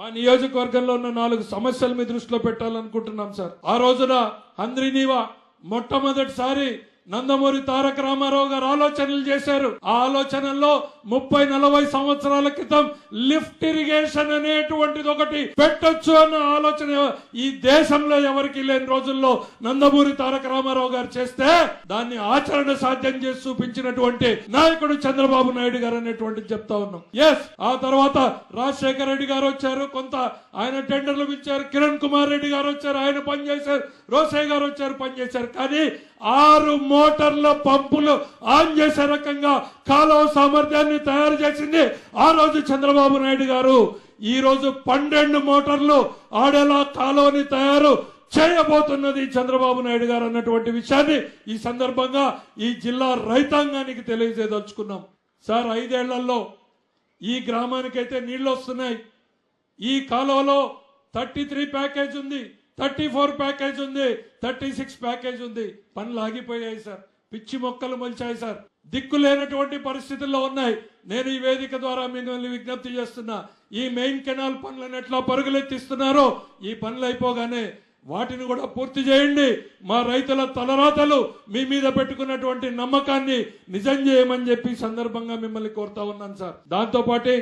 మా నియోజకవర్గంలో ఉన్న నాలుగు సమస్యలు మీ దృష్టిలో పెట్టాలనుకుంటున్నాం సార్. ఆ రోజున హంద్రినీవా మొట్టమొదటిసారి నందమూరి తారక రామారావు గారు ఆలోచనలు చేశారు. ఆ ఆలోచనల్లో ముప్పై నలభై సంవత్సరాల క్రితం లిఫ్ట్ ఇరిగేషన్ అనేటువంటిది ఒకటి పెట్టొచ్చు అన్న ఆలోచన ఈ దేశంలో ఎవరికి లేని రోజుల్లో నందమూరి తారక రామారావు గారు చేస్తే దాన్ని ఆచరణ సాధ్యం చేసి చూపించినటువంటి నాయకుడు చంద్రబాబు నాయుడు గారు అనేటువంటిది చెప్తా ఉన్నాం. ఎస్ ఆ తర్వాత రాజశేఖర రెడ్డి గారు వచ్చారు కొంత ఆయన టెండర్లు ఇచ్చారు కిరణ్ కుమార్ రెడ్డి గారు వచ్చారు ఆయన పనిచేశారు రోసయ్య గారు వచ్చారు పనిచేశారు. కానీ ఆరు మోటార్ల పంపులు ఆన్ చేసే రకంగా కాలువ సామర్థ్యాన్ని తయారు చేసింది ఆ రోజు చంద్రబాబు నాయుడు గారు. ఈ రోజు పన్నెండు మోటార్లు ఆడేలా కాలువని తయారు చేయబోతున్నది చంద్రబాబు నాయుడు గారు అన్నటువంటి విషయాన్ని ఈ సందర్భంగా ఈ జిల్లా రైతాంగానికి తెలియజేయదలుచుకున్నాం సార్ ఐదేళ్ళలో ఈ గ్రామానికైతే నీళ్ళు వస్తున్నాయి ఈ కాలువలో థర్టీ త్రీ ప్యాకేజ్ ఉంది. థర్టీ ఫోర్ ప్యాకేజ్ ఉంది థర్టీ సిక్స్ ప్యాకేజ్ ఉంది. పనులు ఆగిపోయాయి సార్. పిచ్చి మొక్కలు మొలిచాయి సార్. దిక్కు లేనటువంటి పరిస్థితుల్లో ఉన్నాయి. నేను ఈ వేదిక ద్వారా మిమ్మల్ని విజ్ఞప్తి చేస్తున్నా ఈ మెయిన్ కెనాల్ పనులను ఎట్లా పరుగులెత్తిస్తున్నారో ఈ పనులు అయిపోగానే వాటిని కూడా పూర్తి చేయండి. మా రైతుల తలరాతలు మీ మీద పెట్టుకున్నటువంటి నమ్మకాన్ని నిజం చేయమని చెప్పి సందర్భంగా మిమ్మల్ని కోరుతా ఉన్నాను సార్. దాంతో పాటు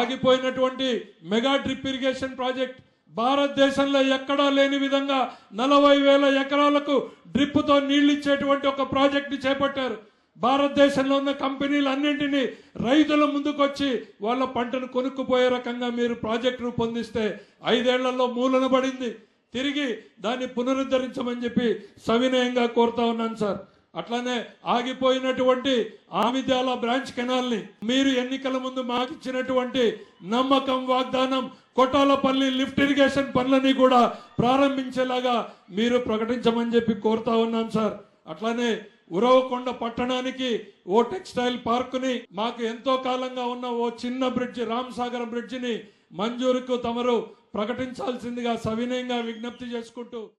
ఆగిపోయినటువంటి మెగా డ్రిప్ ఇరిగేషన్ ప్రాజెక్ట్ భారతదేశంలో ఎక్కడా లేని విధంగా నలభై వేల ఎకరాలకు డ్రిప్తో నీళ్ళు ఇచ్చేటువంటి ఒక ప్రాజెక్ట్ చేపట్టారు. భారతదేశంలో ఉన్న కంపెనీలు అన్నింటినీ రైతుల ముందుకొచ్చి వాళ్ళ పంటను కొనుక్కుపోయే రకంగా మీరు ప్రాజెక్ట్ రూపొందిస్తే ఐదేళ్ళలో మూలన పడింది. తిరిగి దాన్ని పునరుద్ధరించమని చెప్పి సవినయంగా కోరుతా ఉన్నాను సార్. అట్లానే ఆగిపోయినటువంటి ఆమిద్యాల బ్రాంచ్ కెనాల్ని మీరు ఎన్నికల ముందు మాకు ఇచ్చినటువంటి నమ్మకం వాగ్దానం కొట్టాలపల్లి లిఫ్ట్ ఇరిగేషన్ పనులని కూడా ప్రారంభించేలాగా మీరు ప్రకటించమని చెప్పి కోరుతా ఉన్నాం సార్. అట్లానే ఉరవకొండ పట్టణానికి ఓ టెక్స్టైల్ పార్కుని మాకు ఎంతో కాలంగా ఉన్న ఓ చిన్న బ్రిడ్జ్ రామ్ సాగర్ బ్రిడ్జిని మంజూరుకు తమరు ప్రకటించాల్సిందిగా సవినయంగా విజ్ఞప్తి చేసుకుంటూ